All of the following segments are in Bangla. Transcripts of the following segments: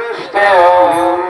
Krishna.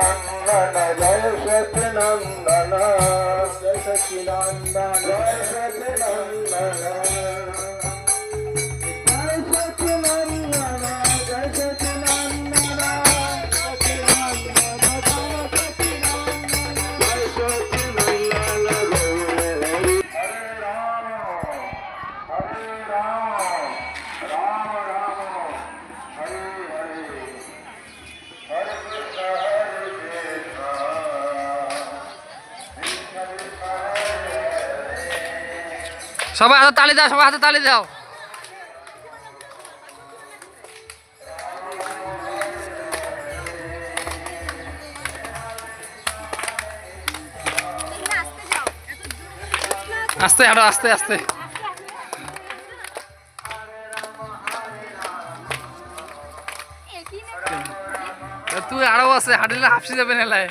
నందన జయ సతి జయ సతి সবাই হাতে তালি দাও সবাই হাতে তালি দাও। আস্তে হাঁটো আস্তে আস্তে। তুই আরও আছে হাঁটিলে হাফসি যাবে নেলায়